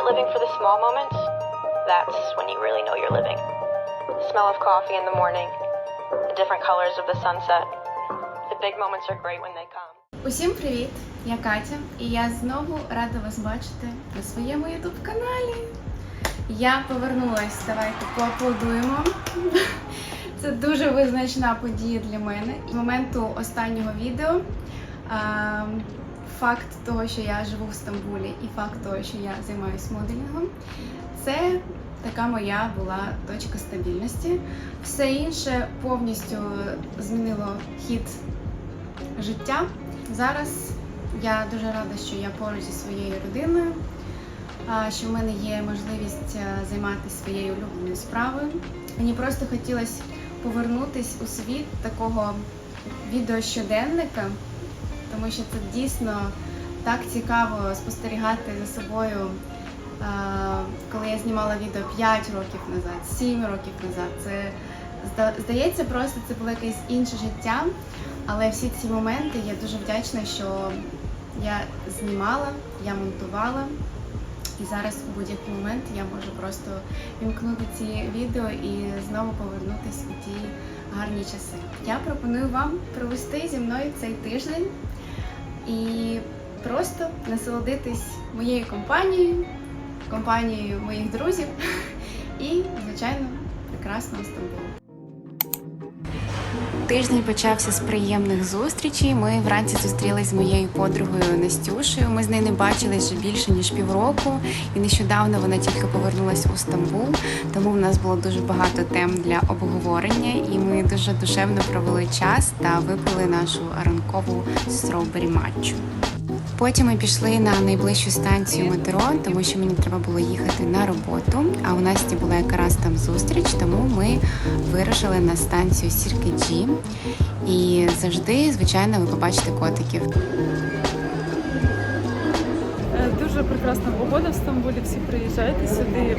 start living for the small moments, that's when you really know you're living. The smell of coffee in the morning, the different colors of the sunset. The big moments are great when they come. Усім привіт! Я Катя, і я знову рада вас бачити на своєму ютуб каналі. Я повернулась, давайте поаплодуємо. Це дуже визначна подія для мене. З моменту останнього відео факт того, що я живу в Стамбулі, і факт того, що я займаюся моделінгом, це така моя була точка стабільності. Все інше повністю змінило хід життя. Зараз я дуже рада, що я поруч зі своєю родиною, що в мене є можливість е, займатися своєю улюбленою справою. Мені просто хотілося повернутись у світ такого відеощоденника, тому що це дійсно так цікаво спостерігати за собою. Коли я знімала відео 5 років назад, 7 років назад, це здається, просто це було якесь інше життя. Але всі ці моменти я дуже вдячна, що я знімала, я монтувала. І зараз у будь-який момент я можу просто вімкнути ці відео і знову повернутися у ті гарні часи. Я пропоную вам провести зі мною цей тиждень і просто насолодитись моєю компанією, компанією моїх друзів і, звичайно, прекрасного Стамбулу. Тиждень почався з приємних зустрічей. Ми вранці зустрілись з моєю подругою Настюшею. Ми з нею не бачились вже більше ніж півроку, і нещодавно вона тільки повернулася у Стамбул. Тому в нас було дуже багато тем для обговорення, і ми дуже душевно провели час та випили нашу ранкову строубері матчу. Потім ми пішли на найближчу станцію метро, тому що мені треба було їхати на роботу. А у Насті була якраз там зустріч, тому ми вирушили на станцію Сіркеджі. І завжди, звичайно, ви побачите котиків. Е, Дуже прекрасна погода в Стамбулі. Всі приїжджайте сюди.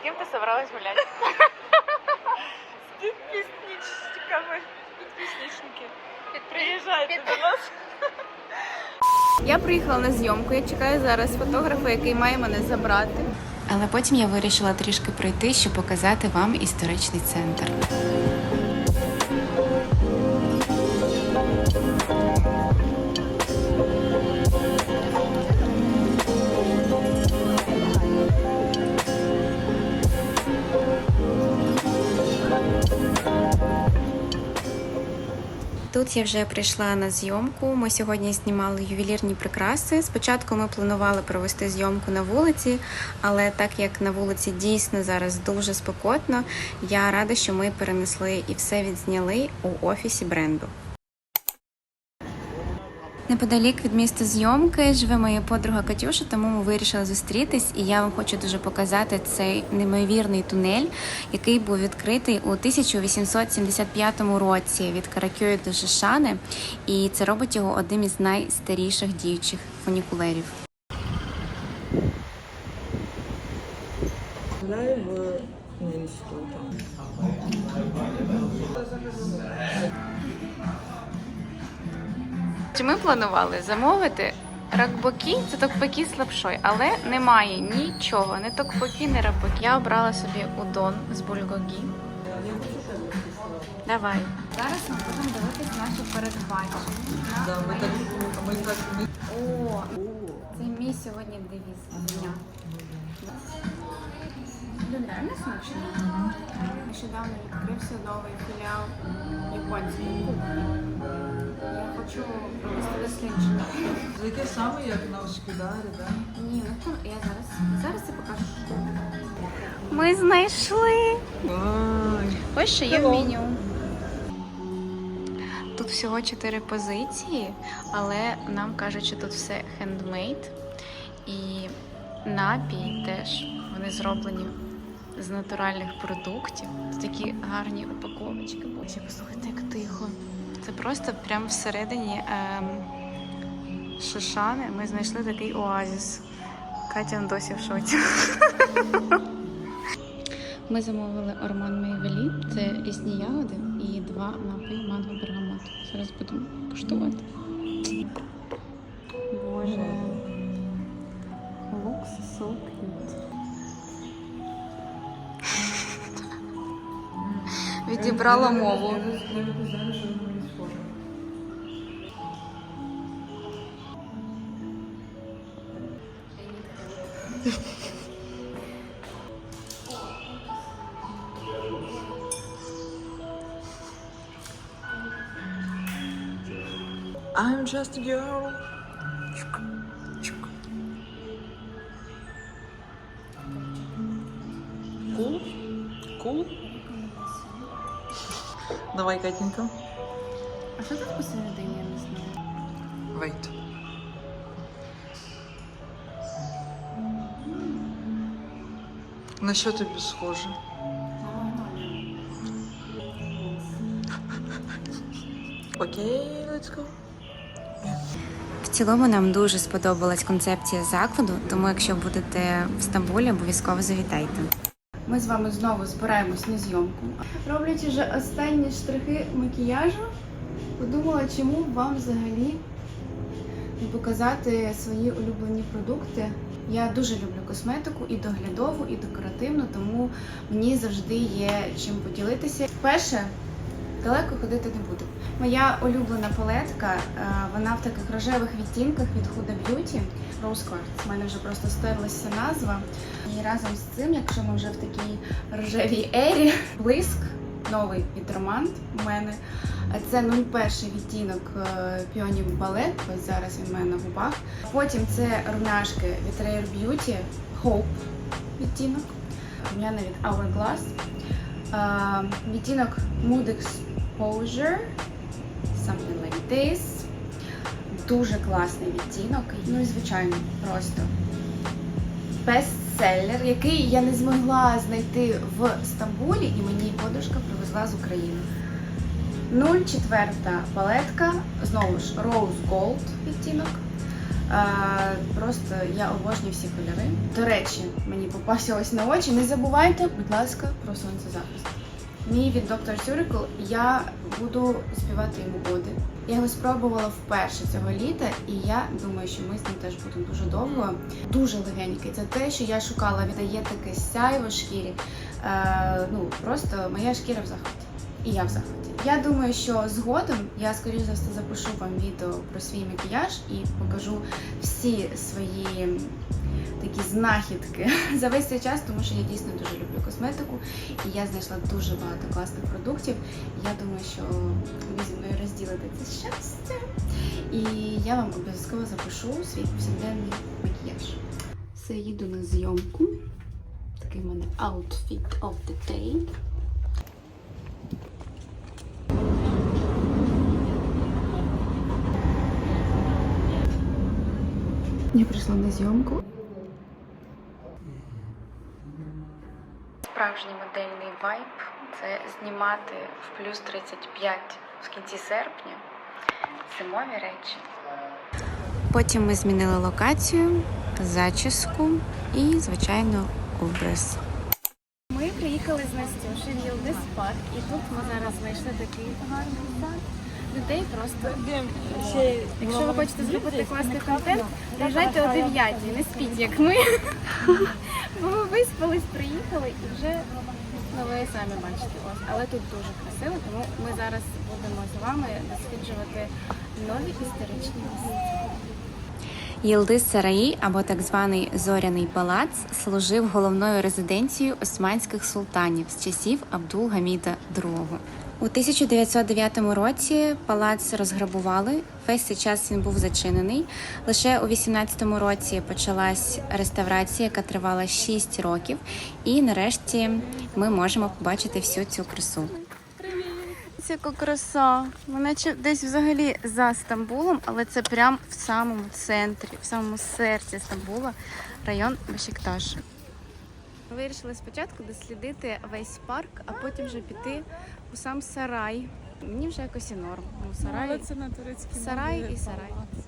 З ким ти собралась гуляти? Підписничками. Підписничники. Приїжджайте до нас. Я приїхала на зйомку. Я чекаю зараз фотографа, який має мене забрати. Але потім я вирішила трішки пройти, щоб показати вам історичний центр. Тут я вже прийшла на зйомку. Ми сьогодні знімали ювелірні прикраси. Спочатку ми планували провести зйомку на вулиці, але так як на вулиці дійсно зараз дуже спекотно, я рада, що ми перенесли і все відзняли у офісі бренду. Неподалік від міста зйомки живе моя подруга Катюша, тому ми вирішили зустрітись, і я вам хочу дуже показати цей неймовірний тунель, який був відкритий у 1875 році від Каракьої до Шишани, і це робить його одним із найстаріших діючих фунікулерів. Гуляю в. Чи ми планували замовити ракбокі, це токпакі з лапшою, але немає нічого, не токпокі, не ракбокі. Я обрала собі удон з бульгогі. Давай. Зараз ми будемо дивитись наші передбачення. О, мій сьогодні девіз дня. Блін, реально смачно. Нещодавно відкрився новий філіал японської кухні. Я хочу провести дослідження. Таке саме, як на Ошкідарі, да? Ні, ну то я зараз. Зараз я покажу. Ми знайшли. Ось що є в меню. Тут всього чотири позиції, але нам кажуть, що тут все хендмейд. І напій теж вони зроблені з натуральних продуктів. Тут такі гарні упаковочки. Боже, послухайте, як тихо. Це просто прямо всередині ем, Шишани ми знайшли такий оазіс. Катя досі в шоці. Ми замовили Орман Мейвелі, це різні ягоди і два напої манго бергамот. Зараз будемо куштувати. Боже. So cute. Відібрала мову. I'm just a girl. Давай, Катенька. А що тут посередині, я не знаю. Wait. На що тобі схоже? Окей, let's go. В цілому нам дуже сподобалась концепція закладу, тому якщо будете в Стамбулі, обов'язково завітайте. Ми з вами знову збираємось на зйомку. Роблять уже останні штрихи макіяжу. Подумала, чому вам взагалі не показати свої улюблені продукти. Я дуже люблю косметику і доглядову, і декоративну, тому мені завжди є чим поділитися. Перше, далеко ходити не буду. Моя улюблена палетка, е, вона в таких рожевих відтінках від Huda Beauty Rose Quartz. У мене вже просто стерлася назва. І разом з цим, якщо ми вже в такій рожевій ері, блиск, новий від Романт у мене. Це 01 відтінок е, Peony Ballet, ось зараз він у мене на губах. Потім це румяшки від Rare Beauty, Hope відтінок, румяна від Hourglass. Е, Відтінок Mood Exposure, something like this. Дуже класний відтінок. Ну і звичайно, просто бестселер, який я не змогла знайти в Стамбулі, і мені подружка привезла з України. 04 палетка, знову ж Rose Gold відтінок. Просто я обожнюю всі кольори. До речі, мені попався ось на очі. Не забувайте, будь ласка, про сонцезахист. Мій від Dr. Surical, я буду співати йому оди. Я його спробувала вперше цього літа, і я думаю, що ми з ним теж будемо дуже довго. Дуже легенький. Це те, що я шукала. Віддає таке сяйво шкірі. Е, ну просто моя шкіра в захваті. І я в захваті. Я думаю, що згодом я скоріш за все запишу вам відео про свій макіяж і покажу всі свої такі знахідки за весь цей час, тому що я дійсно дуже люблю косметику і я знайшла дуже багато класних продуктів. Я думаю, що ви зі мною розділите це щастя. І я вам обов'язково запишу свій повсякденний макіяж. Все, їду на зйомку. Такий в мене outfit of the day. Я прийшла на зйомку. Справжній модельний вайб це знімати в плюс 35 в кінці серпня. Зимові речі. Потім ми змінили локацію, зачіску і, звичайно, образ. Ми приїхали з Настюші в Єлдис парк, і тут ми зараз знайшли такий гарний сад. Людей просто. Якщо ви хочете зробити класний контент, приїжджайте о 9, не спіть, як ми. Бо ми виспались, приїхали і вже ну, ви самі бачите. Ось. Але тут дуже красиво, тому ми зараз будемо з вами досліджувати нові історичні місця. Єлдис Сараї, або так званий Зоряний палац, служив головною резиденцією османських султанів з часів Абдул-Гаміда II. У 1909 році палац розграбували. Весь цей час він був зачинений. Лише у 18 році почалась реставрація, яка тривала 6 років. І нарешті ми можемо побачити всю цю красу. Яка краса. Вона десь взагалі за Стамбулом, але це прямо в самому центрі, в самому серці Стамбула, район Бешикташ. Вирішили спочатку дослідити весь парк, а потім вже піти у сам сарай. Мені вже якось і норм. Ну, сарай. Але це на турецькій Сарай мові і сарай. палац.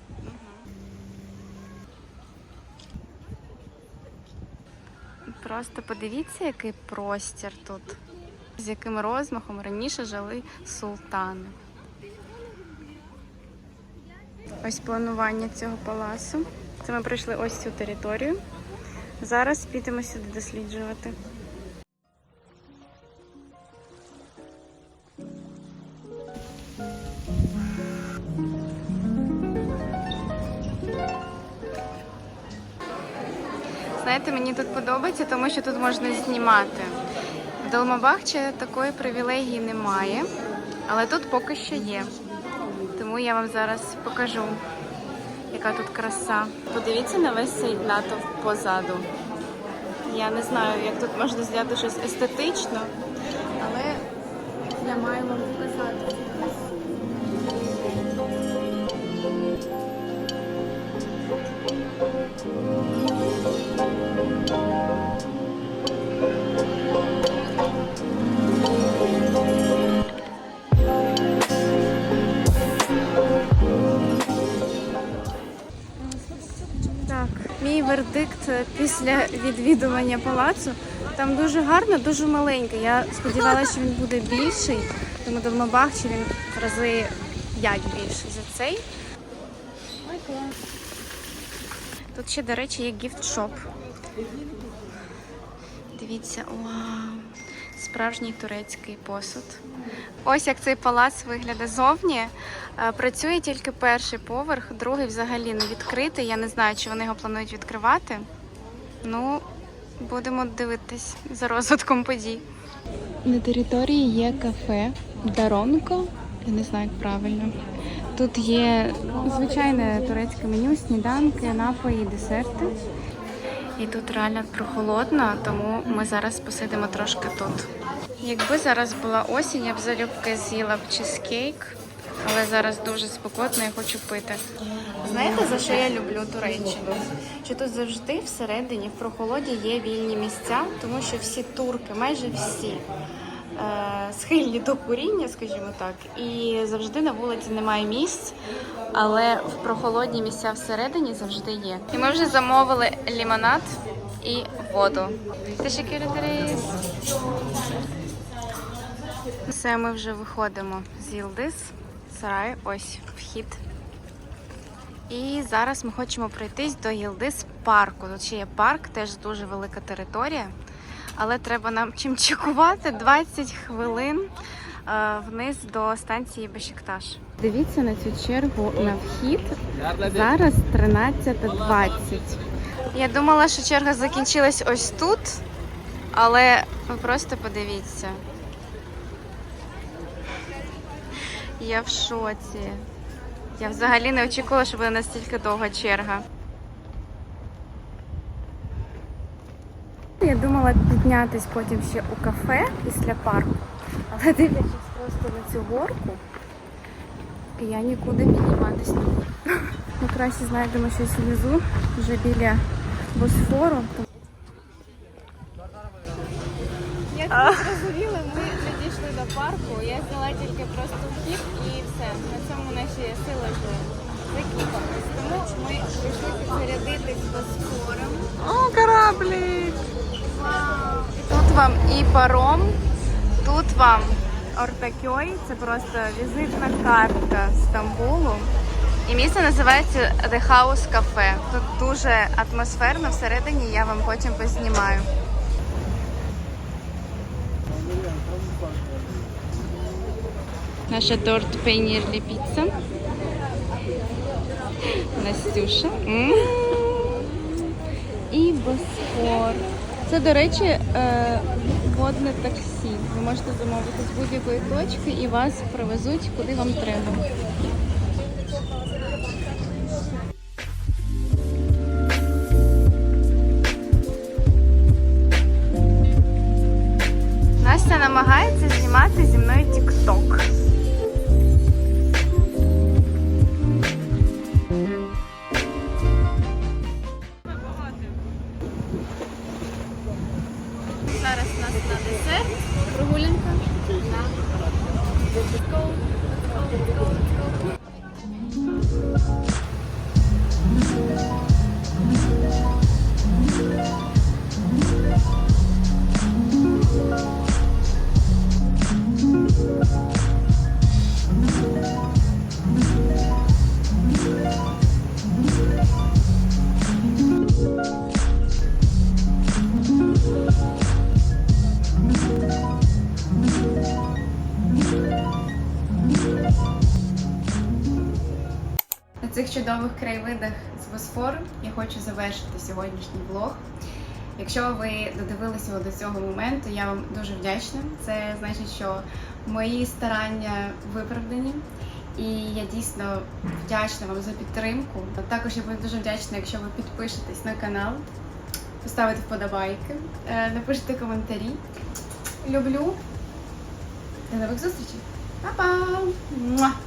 Просто подивіться, який простір тут, з яким розмахом раніше жили султани. Ось планування цього палацу. Це ми прийшли ось цю територію. Зараз підемо сюди досліджувати. Знаєте, мені тут подобається, тому що тут можна знімати. В Долмабахче такої привілегії немає, але тут поки що є. Тому я вам зараз покажу, яка тут краса. Подивіться на весь цей натовп позаду. Я не знаю, як тут можна зняти щось естетично, але я маю вам показати. Так, вердикт після відвідування палацу. Там дуже гарно, дуже маленький. Я сподівалася, що він буде більший, тому Долмабахче він в рази 5 більший за цей. Тут ще, до речі, є гіфт-шоп. Дивіться, вау! Справжній турецький посуд. Ось як цей палац виглядає зовні. Е, Працює тільки перший поверх, другий взагалі не відкритий. Я не знаю, чи вони його планують відкривати. Ну, будемо дивитись за розвитком подій. На території є кафе Даронко. Я не знаю, як правильно. Тут є звичайне турецьке меню, сніданки, напої, десерти. І тут реально прохолодно, тому ми зараз посидимо трошки тут. Якби зараз була осінь, я б залюбки з'їла б чизкейк, але зараз дуже спекотно і хочу пити. Знаєте, за що я люблю Туреччину? Що тут завжди всередині, в прохолоді є вільні місця, тому що всі турки, майже всі. Е, Схильні до куріння, скажімо так, і завжди на вулиці немає місць, але в прохолодні місця всередині завжди є. І ми вже замовили лімонад і воду. Все, ми вже виходимо з Їлдис. Сарай, ось вхід. І зараз ми хочемо пройтись до Їлдис парку. Тут ще є парк, теж дуже велика територія. Але треба нам чим чекувати 20 хвилин е, вниз до станції Бешикташ. Дивіться на цю чергу на вхід. Зараз 13.20. Я думала, що черга закінчилась ось тут, але ви просто подивіться. Я в шоці. Я взагалі не очікувала, що буде настільки довга черга. Думала піднятись потім ще у кафе після парку, але дивлячись просто на цю горку, я нікуди підніматись не буду. Ми краще знайдемо щось внизу, вже біля Босфору. Як ви зрозуміли, ми не дійшли до парку. Я зняла тільки просто вхід і все. На цьому наші сили вже закінчились. Тому ми прийшли підзарядитись Босфором. О, кораблі! Тут вам і паром, тут вам Ортакьой, це просто візитна картка Стамбулу. І місце називається The House Cafe. Тут дуже атмосферно всередині, я вам потім познімаю. Наша торт пейнірлі піца. Настюша. М. І Босфор. Це, до речі, е, водне таксі. Ви можете замовити з будь-якої точки і вас привезуть куди вам треба. Краєвидах з Босфору я хочу завершити сьогоднішній влог. Якщо ви додивилися до цього моменту, я вам дуже вдячна. Це значить, що мої старання виправдані. І я дійсно вдячна вам за підтримку. Також я буду дуже вдячна, якщо ви підпишетесь на канал, поставите вподобайки, е, напишете коментарі. Люблю. До нових зустрічей. Па-па!